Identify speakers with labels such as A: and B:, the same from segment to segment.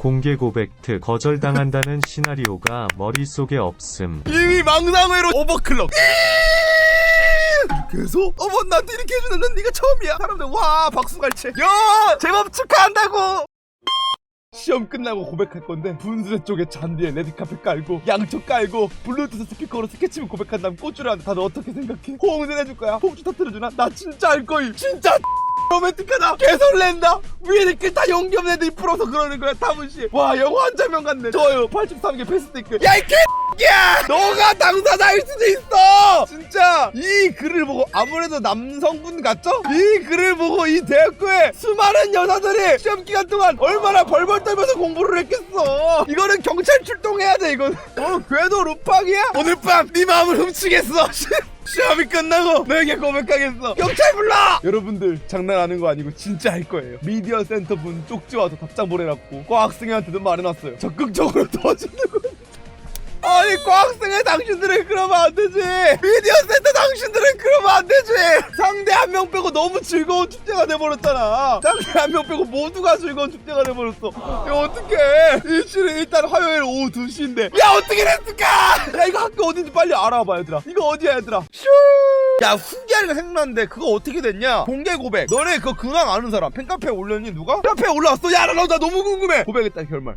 A: 공개 고백트 거절당한다는 시나리오가 머릿속에 없음.
B: 이미 망상회로 오버클럭 해서 어머 나한테 이렇게 해주는 넌 네가 처음이야 사람들 와 박수갈채 야 제법 축하한다고 시험 끝나고 고백할 건데 분수대 쪽에 잔디에 레드카펫 깔고 양초 깔고 블루투스 스피커로 스케치북 고백한 다음 꽂주려 하는데 다들 어떻게 생각해? 호응은 해줄 거야? 폭주 터뜨려주나? 나 진짜 할 거임 진짜 로맨틱하다. 개설렌다. 위에 댓글 다 연기 없는 애들이 풀어서 그러는 거야 타문씨. 와 영화 한 장면 같네. 좋아요 83개 패스 댓글 야이 개야! 너가 당사자일 수도 있어! 진짜 이 글을 보고 아무래도 남성분 같죠? 이 글을 보고 이 대학교에 수많은 여자들이 시험 기간 동안 얼마나 벌벌 떨면서 공부를 했겠어. 이거는 경찰 출동해야 돼 이건 어 궤도 루팡이야? 오늘 밤 네 마음을 훔치겠어 시험이 끝나고 너에게 고백하겠어. 경찰 불러! 여러분들 장난하는 거 아니고 진짜 할 거예요. 미디어 센터 분 쪽지 와서 답장 보내놨고 과학생한테도 말해놨어요. 적극적으로 도와주는 거. 아니 과학생의 당신들은 그러면 안 되지. 미디어 센터 당신들은 그러면 안 되지. 상대 한 명 빼고 너무 즐거운 축제가 돼버렸잖아. 상대 한 명 빼고 모두가 즐거운 축제가 돼버렸어. 이거 어떡해. 일주일에 일단 화요일 오후 2시인데. 야 어떻게 됐을까? 야 이거 학교 어딘지 빨리 알아봐 얘들아. 이거 어디야 얘들아? 슈! 야 후기하니까 생각났는데 그거 어떻게 됐냐? 공개 고백. 너네 그거 근황 아는 사람. 팬카페에 올렸니 누가? 카페에 올라왔어? 야나 나, 나 너무 궁금해. 고백했다 결말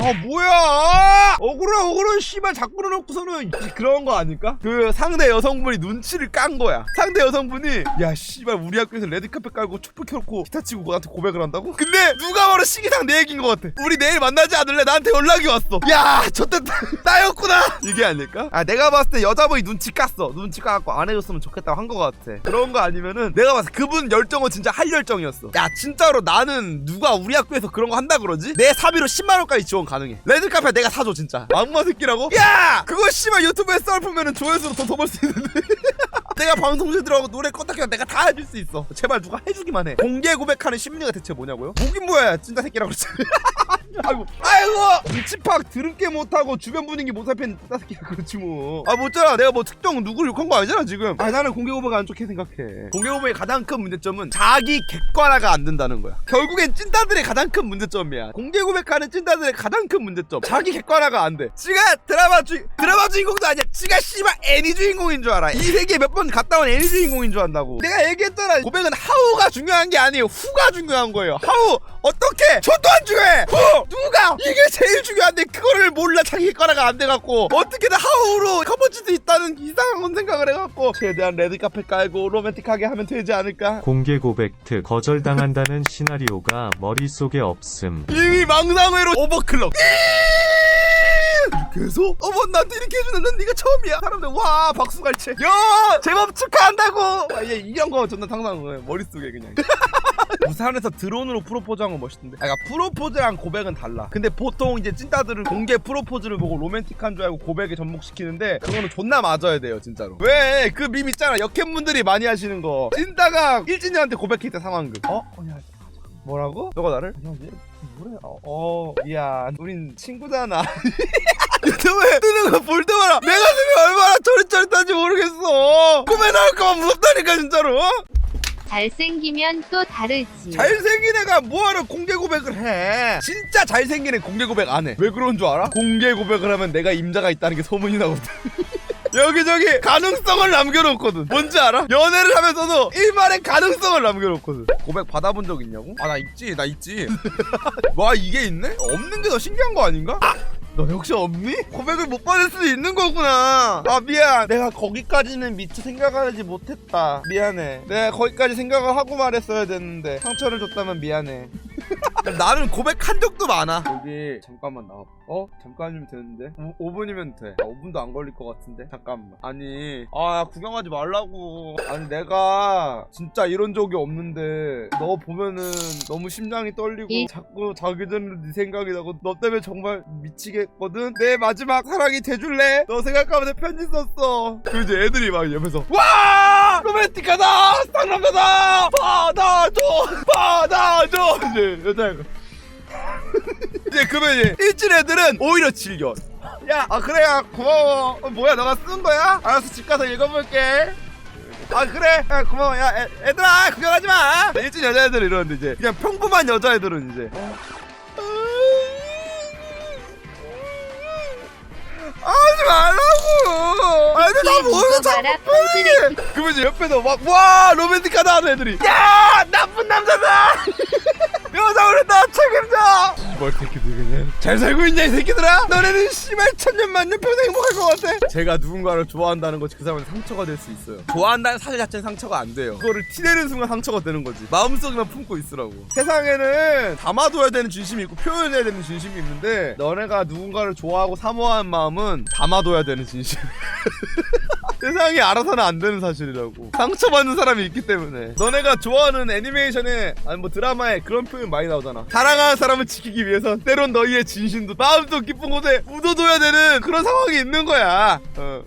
B: 아 뭐야 억울해 억울해 씨발 자꾸 넣어놓고서는 그런 거 아닐까? 그 상대 여성분이 눈치를 깐 거야 상대 여성분이 야 씨발 우리 학교에서 레드카펫 깔고 촛불 켜놓고 기타 치고 나한테 고백을 한다고? 근데 누가 바로 시기상 내 얘기인 것 같아 우리 내일 만나지 않을래? 나한테 연락이 왔어 야 저때다 나였구나 이게 아닐까? 아 내가 봤을 때 여자분이 눈치 깠어 눈치 까갖고 안 해줬으면 좋겠다고 한 거 같아 그런 거 아니면은 내가 봤을 때 그분 열정은 진짜 할 열정이었어 야 진짜로 나는 누가 우리 학교에서 그런 거 한다 그러지? 내 사비로 10만원까지 지원 가능해. 레드 카페 내가 사줘 진짜. 악마 새끼라고? 야! 그거 씨발 유튜브에 썰프면은 조회수로 더더벌수 있는데. 내가 방송실 들어가고 노래 껐다 켜다 내가 다 해줄 수 있어. 제발 누가 해주기만 해. 공개 고백하는 심리가 대체 뭐냐고요? 뭐긴 뭐야 진짜 새끼라고 그랬지 아이고. 아이고! 눈치팍 들은게 못하고 주변 분위기 못 진짜 새끼라 그렇지 뭐아 못잖아. 내가 뭐 특정 누구를 욕한 거 아니잖아 지금. 아 나는 공개 고백 안 좋게 생각해. 공개 고백의 가장 큰 문제점은 자기 객관화가 안 된다는 거야. 결국엔 찐따들의 가장 큰 문제점이야. 공개 고백하는 찐따들의 가장 큰 문제점. 자기 객관화가 안돼. 지가 드라마 주 드라마 주인공도 아니야. 지가 씨발 애니 주인공인 줄 알아. 이 세계 몇번 갔다 온 애니 주인공인 줄 안다고. 내가 얘기했잖아. 고백은 하우가 중요한 게 아니에요. 후가 중요한 거예요. 하우 어떻게? 저도 안 중요해. 후 누가? 이게 제일 중요한데 그거를 몰라. 자기 객관화가 안 돼갖고. 어떻게든 하우로 커버질 수 있다는 이상한 건 생각을 해갖고 최대한 레드카펫 깔고 로맨틱하게 하면 되지 않을까?
A: 공개 고백트 거절당한다는 시나리오가 머릿속에 없음.
B: 이미 망상회로 오버클럭. 해서 어머 나한테 이렇게 해주는 넌 네가 처음이야. 사람들 와 박수갈채. 야 제법 축하한다고. 아, 얘 이런 거 존나 상상한 거야 머릿속에 그냥 부산에서 드론으로 프로포즈한 건 멋있던데 아, 그러니까 프로포즈랑 고백은 달라 근데 보통 이제 찐따들은 공개 프로포즈를 보고 로맨틱한 줄 알고 고백에 접목시키는데 그거는 존나 맞아야 돼요 진짜로 왜 그 밈 있잖아 역캠분들이 많이 하시는 거 찐따가 일진이한테 고백했다 상황극 어? 어 야, 뭐라고? 너가 나를? 야, 얘 뭐래? 어, 어 미안. 우린 친구잖아. 유튜브에 뜨는 거 볼 때마다 내 가슴이 얼마나 저릿저릿한지 모르겠어. 꿈에 나올까봐 무섭다니까 진짜로.
C: 잘생기면 또 다르지.
B: 잘생긴 애가 뭐하러 공개 고백을 해? 진짜 잘생긴 애 공개 고백 안 해. 왜 그런 줄 알아? 공개 고백을 하면 내가 임자가 있다는 게 소문이 나거든. 여기저기 가능성을 남겨놓거든. 뭔지 알아? 연애를 하면서도 일말의 가능성을 남겨놓거든. 고백 받아본 적 있냐고? 아 나 있지, 나 있지. 와 이게 있네? 없는 게 더 신기한 거 아닌가? 아! 너 역시 없니? 고백을 못 받을 수도 있는 거구나. 아 미안. 내가 거기까지는 미처 생각하지 못했다. 미안해. 내가 거기까지 생각을 하고 말했어야 됐는데 상처를 줬다면 미안해. 나는 고백한 적도 많아. 여기 잠깐만 나와. 어? 잠깐이면 되는데? 5, 분이면 돼. 아, 5분도 안 걸릴 것 같은데? 잠깐만. 아니, 아, 구경하지 말라고. 아니, 내가 진짜 이런 적이 없는데, 너 보면은 너무 심장이 떨리고,
C: 이-
B: 자꾸 자기 전에 네 생각이 나고, 너 때문에 정말 미치겠거든? 내 마지막 사랑이 돼줄래? 너 생각하면서 편지 썼어. 그 이제 애들이 막 옆에서, 와! 로맨틱하다! 상남자다! 받아줘 받아줘 이제 여자애가. 이제 그러면 일진 애들은 오히려 질겨. 야 아 그래 야 아, 고마워. 어, 뭐야 너가 쓴 거야? 알았어 집 가서 읽어볼게. 아 그래. 야 고마워. 야 애, 애들아 구경하지 마. 네, 일진 여자애들 이러는데 이제 그냥 평범한 여자애들은 이제. 아, 하지 말라. 들다 모여서 자꾸
C: 펑드레
B: 그러면 이제 옆에서 막와 로맨틱하다 하는 애들이. 야 나쁜 남자다 여자를 다 책임져! 씨발 새끼들 그냥. 잘 살고 있냐 이 새끼들아? 너네는 씨발 천년 만년 평생 행복할 것 같아. 제가 누군가를 좋아한다는 것이 그 사람한테 상처가 될 수 있어요. 좋아한다는 사실 자체는 상처가 안 돼요. 그거를 티내는 순간 상처가 되는 거지. 마음속에만 품고 있으라고. 세상에는 담아둬야 되는 진심이 있고 표현해야 되는 진심이 있는데 너네가 누군가를 좋아하고 사모하는 마음은 담아둬야 되는 진심 세상이 알아서는 안 되는 사실이라고. 상처받는 사람이 있기 때문에. 너네가 좋아하는 애니메이션에 아니 뭐 드라마에 그런 표현 많이 나오잖아. 사랑하는 사람을 지키기 위해서 때론 너희의 진심도 마음속 깊은 곳에 묻어둬야 되는 그런 상황이 있는 거야. 어.